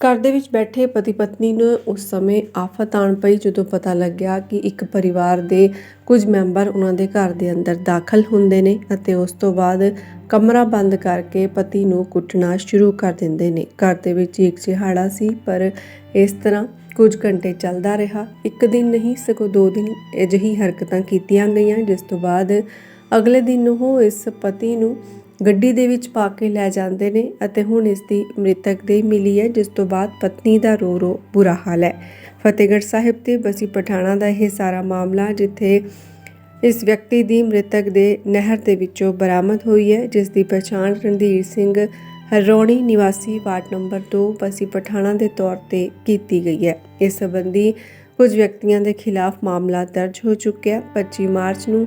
ਘਰ ਦੇ ਵਿੱਚ ਬੈਠੇ ਪਤੀ ਪਤਨੀ ਨੂੰ ਉਸ ਸਮੇਂ ਆਫਤ ਆਣ ਪਈ ਜਦੋਂ ਪਤਾ ਲੱਗਿਆ ਕਿ ਇੱਕ ਪਰਿਵਾਰ ਦੇ ਕੁਝ ਮੈਂਬਰ ਉਹਨਾਂ ਦੇ ਘਰ ਦੇ ਅੰਦਰ ਦਾਖਲ ਹੁੰਦੇ ਨੇ ਅਤੇ ਉਸ ਤੋਂ ਬਾਅਦ ਕਮਰਾ ਬੰਦ ਕਰਕੇ ਪਤੀ ਨੂੰ ਕੁੱਟਣਾ ਸ਼ੁਰੂ ਕਰ ਦਿੰਦੇ ਨੇ। ਘਰ ਦੇ ਵਿੱਚ ਇੱਕ ਚਿਹਾੜਾ ਸੀ, ਪਰ ਇਸ ਤਰ੍ਹਾਂ ਕੁਝ ਘੰਟੇ ਚੱਲਦਾ ਰਿਹਾ। ਇੱਕ ਦਿਨ ਨਹੀਂ, ਸਗੋਂ ਦੋ ਦਿਨ ਅਜਿਹੀ ਹਰਕਤਾਂ ਕੀਤੀਆਂ ਗਈਆਂ, ਜਿਸ ਤੋਂ ਬਾਅਦ ਅਗਲੇ ਦਿਨ ਉਹ ਇਸ ਪਤੀ ਨੂੰ ਗੱਡੀ ਦੇ ਵਿੱਚ ਪਾ ਕੇ ਲੈ ਜਾਂਦੇ ਨੇ ਅਤੇ ਹੁਣ ਇਸ ਦੀ ਮ੍ਰਿਤਕ ਦੇ ਮਿਲੀ ਹੈ, ਜਿਸ ਤੋਂ ਬਾਅਦ ਪਤਨੀ ਦਾ ਰੋ ਰੋ ਬੁਰਾ ਹਾਲ ਹੈ। ਫਤਿਹਗੜ੍ਹ ਸਾਹਿਬ ਤੇ ਬਸੀ ਪਠਾਣਾ ਦਾ ਇਹ ਸਾਰਾ ਮਾਮਲਾ, ਜਿੱਥੇ ਇਸ ਵਿਅਕਤੀ ਦੀ ਮ੍ਰਿਤਕ ਦੇ ਨਹਿਰ ਦੇ ਵਿੱਚੋਂ ਬਰਾਮਦ ਹੋਈ ਹੈ, ਜਿਸ ਦੀ ਪਛਾਣ ਰਣਧੀਰ ਸਿੰਘ ਹਰੋਣੀ ਨਿਵਾਸੀ ਵਾਰਡ ਨੰਬਰ 2 ਬਸੀ ਪਠਾਣਾ ਦੇ ਤੌਰ ਤੇ ਕੀਤੀ ਗਈ ਹੈ। ਇਸ ਸੰਬੰਧੀ ਕੁਝ ਵਿਅਕਤੀਆਂ ਦੇ ਖਿਲਾਫ ਮਾਮਲਾ ਦਰਜ ਹੋ ਚੁੱਕਿਆ। 25 ਮਾਰਚ ਨੂੰ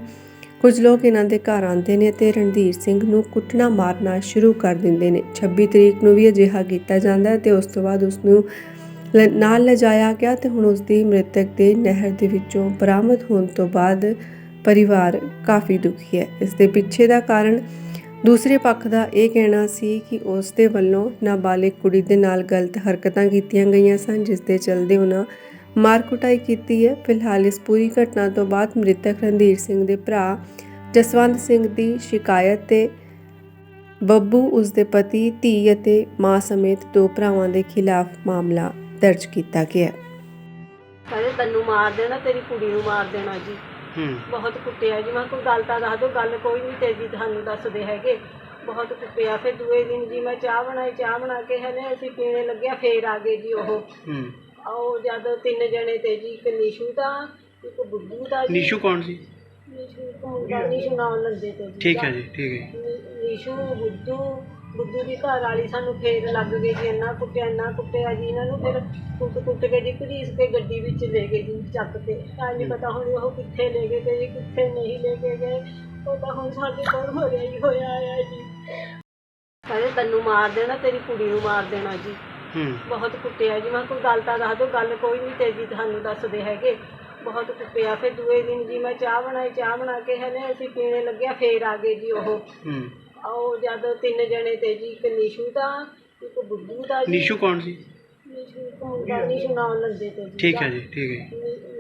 ਕੁਝ ਲੋਕ ਇਹਨਾਂ ਦੇ ਘਰ ਆਉਂਦੇ ਨੇ ਤੇ ਰਣਧੀਰ ਸਿੰਘ ਨੂੰ ਕੁੱਟਣਾ ਮਾਰਨਾ ਸ਼ੁਰੂ ਕਰ ਦਿੰਦੇ ਨੇ। 26 ਤਰੀਕ ਨੂੰ ਵੀ ਅਜਿਹਾ ਕੀਤਾ ਜਾਂਦਾ ਹੈ ਤੇ ਉਸ ਤੋਂ ਬਾਅਦ ਉਸ ਨੂੰ ਲ- ਨਾਲ ਲਿਜਾਇਆ ਗਿਆ ਤੇ ਹੁਣ ਉਸ ਦੀ ਮ੍ਰਿਤਕ ਦੇ ਨਹਿਰ ਦੇ ਵਿੱਚੋਂ ਬਰਾਮਦ ਹੋਣ ਤੋਂ ਬਾਅਦ ਪਰਿਵਾਰ ਕਾਫੀ ਦੁਖੀ ਹੈ। ਇਸ ਦੇ ਪਿੱਛੇ ਦਾ ਕਾਰਨ ਦੂਸਰੇ ਪੱਖ ਦਾ ਇਹ ਕਹਿਣਾ ਸੀ ਕਿ ਉਸ ਦੇ ਵੱਲੋਂ ਨਾਬਾਲਿਗ ਕੁੜੀ ਦੇ ਨਾਲ ਗਲਤ ਹਰਕਤਾਂ ਕੀਤੀਆਂ ਗਈਆਂ ਸਨ, ਜਿਸ ਦੇ ਚਲਦੇ ਉਹਨਾਂ ਮਾਰ ਕੁਟਾਈ ਕੀਤੀ ਹੈ। ਫਿਲਹਾਲ ਇਸ ਪੂਰੀ ਘਟਨਾ ਤੋਂ ਬਾਅਦ ਮ੍ਰਿਤਕ ਰਣਧੀਰ ਸਿੰਘ ਦੇ ਭਰਾ ਜਸਵੰਤ ਸਿੰਘ ਦੀ ਸ਼ਿਕਾਇਤ ਤੇ ਬੱਬੂ ਉਸ ਦੇ ਪਤੀ ਧੀ ਅਤੇ ਮਾਂ ਸਮੇਤ ਦੋ ਭਰਾਵਾਂ ਦੇ ਖਿਲਾਫ ਮਾਮਲਾ ਦਰਜ ਕੀਤਾ ਗਿਆ ਹੈ। ਕਹਿੰਦੇ ਤੈਨੂੰ ਮਾਰ ਦੇਣਾ ਤੇਰੀ ਕੁੜੀ ਨੂੰ ਮਾਰ ਦੇਣਾ ਜੀ। ਹੂੰ। ਬਹੁਤ ਕੁੱਟਿਆ ਜੀ। ਮੈਂ ਕੋਈ ਗੱਲ ਤਾਂ ਦੱਸ ਦੋ ਗੱਲ ਕੋਈ ਨਹੀਂ ਤੇਰੀ ਤੁਹਾਨੂੰ ਦੱਸਦੇ ਹੈਗੇ। ਬਹੁਤ ਕੁੱਟਿਆ। ਫਿਰ ਦੂਏ ਦਿਨ ਜੀ ਮੈਂ ਚਾਹ ਬਣਾਈ ਚਾਹ ਬਣਾ ਕੇ ਹਲੇ ਅਸੀਂ ਪੀਣੇ ਲੱਗਿਆ ਫੇਰ ਆ ਗਏ ਜੀ ਉਹ। ਹੂੰ। ਆਓ ਜਦ ਤਿੰਨ ਜਣੇ ਤੇ ਜੀ ਇੱਕ ਨਿਸ਼ੂ ਦਾ ਇੱਕ ਬੁੱਧੂ ਦਾ ਜੀ। ਨੀਸ਼ੂ ਕੌਣ ਸੀ? ਨਿਸ਼ੂ ਕੌਣ ਨਿਸ਼ੂ ਨਾਮ ਲੰਦੇ ਤੇ ਜੀ। ਠੀਕ ਹੈ ਜੀ ਠੀਕ ਹੈ ਨਿ- ਨਿਸ਼ੂ ਬੁੱਧੂ ਬੁੱਧੂ ਦੀ ਘਰ ਵਾਲੀ ਸਾਨੂੰ ਫੇਰ ਲੱਗ ਗਈ ਜੀ ਇੰਨਾ ਕੁੱਟਿਆ ਇੰਨਾ ਕੁੱਟਿਆ ਜੀ। ਇਹਨਾਂ ਨੂੰ ਫਿਰ ਕੁੱਟ ਕੁੱਟ ਕੇ ਜੀ ਘੜੀਸ ਕੇ ਗੱਡੀ ਵਿੱਚ ਲੈ ਗਏ ਜੀ ਚੱਕ ਤੇ ਤਾਂ ਨਹੀਂ ਪਤਾ ਹੁਣ ਉਹ ਕਿੱਥੇ ਲੈ ਗਏ ਤੇ ਜੀ ਕਿੱਥੇ ਨਹੀਂ ਲੈ ਕੇ ਗਏ। ਉਹ ਤਾਂ ਹੁਣ ਸਾਡੇ ਕੋਲ ਹੋਇਆ ਹੀ ਹੋਇਆ ਆ ਜੀ। ਕਹਿੰਦੇ ਤੈਨੂੰ ਮਾਰ ਦੇਣਾ ਤੇਰੀ ਕੁੜੀ ਨੂੰ ਮਾਰ ਦੇਣਾ ਜੀ। ਬਹੁਤ ਕੁੱਟਿਆ ਜੀ। ਮੈਂ ਕੋਈ ਗੱਲ ਤਾਂ ਦੱਸ ਦੋ ਗੱਲ ਕੋਈ ਨਹੀਂ ਤੇਰੀ ਤੁਹਾਨੂੰ ਦੱਸਦੇ ਹੈਗੇ। ਬਹੁਤ ਕੁੱਟਿਆ। ਫਿਰ ਦੂਏ ਦਿਨ ਜੀ ਮੈਂ ਚਾਹ ਬਣਾਈ ਚਾਹ ਬਣਾ ਕੇ ਹਲੇ ਅਸੀਂ ਪੀਣੇ ਲੱਗਿਆ ਫੇਰ ਆ ਗਏ ਜੀ ਉਹ। ਆਓ ਜਦ ਤਿੰਨ ਜਣੇ ਤੇ ਜੀ ਇੱਕ ਨਿਸ਼ੂ ਦਾ ਇੱਕ ਬੁੱਧੂ ਦਾ ਜੀ। ਨੀਸ਼ੂ ਕੌਣ ਸੀ? ਨਿਸ਼ੂ ਕੌਣ? ਦਾ ਨਿਸ਼ੂ ਨਾਮ ਲੰਦੇ ਤੇ ਜੀ। ਠੀਕ ਹੈ ਜੀ ਠੀਕ ਹੈ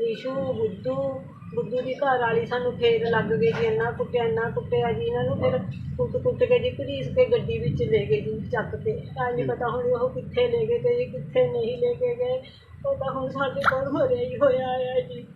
ਨਿ- ਬੁੱਧੂ ਬੁੱਧੂ ਦੀ ਘਰ ਵਾਲੀ ਸਾਨੂੰ ਫੇਰ ਲੱਗ ਗਈ ਜੀ, ਇੰਨਾ ਕੁੱਟਿਆ ਇੰਨਾ ਕੁੱਟਿਆ ਜੀ। ਇਹਨਾਂ ਨੂੰ ਫਿਰ ਕੁੱਟ ਕੁੱਟ ਕੇ ਜੀ ਘੜੀਸ ਕੇ ਗੱਡੀ ਵਿੱਚ ਲੈ ਗਏ ਜੀ, ਚੱਕ ਕੇ। ਤਾਂ ਨਹੀਂ ਪਤਾ ਹੁਣ ਉਹ ਕਿੱਥੇ ਲੈ ਗਏ ਤੇ ਜੀ ਕਿੱਥੇ ਨਹੀਂ ਲੈ ਕੇ ਗਏ। ਉਹ ਤਾਂ ਹੁਣ ਸਾਡੇ ਕੋਲ ਰਿਹਾ ਹੀ ਹੋਇਆ ਆ ਜੀ।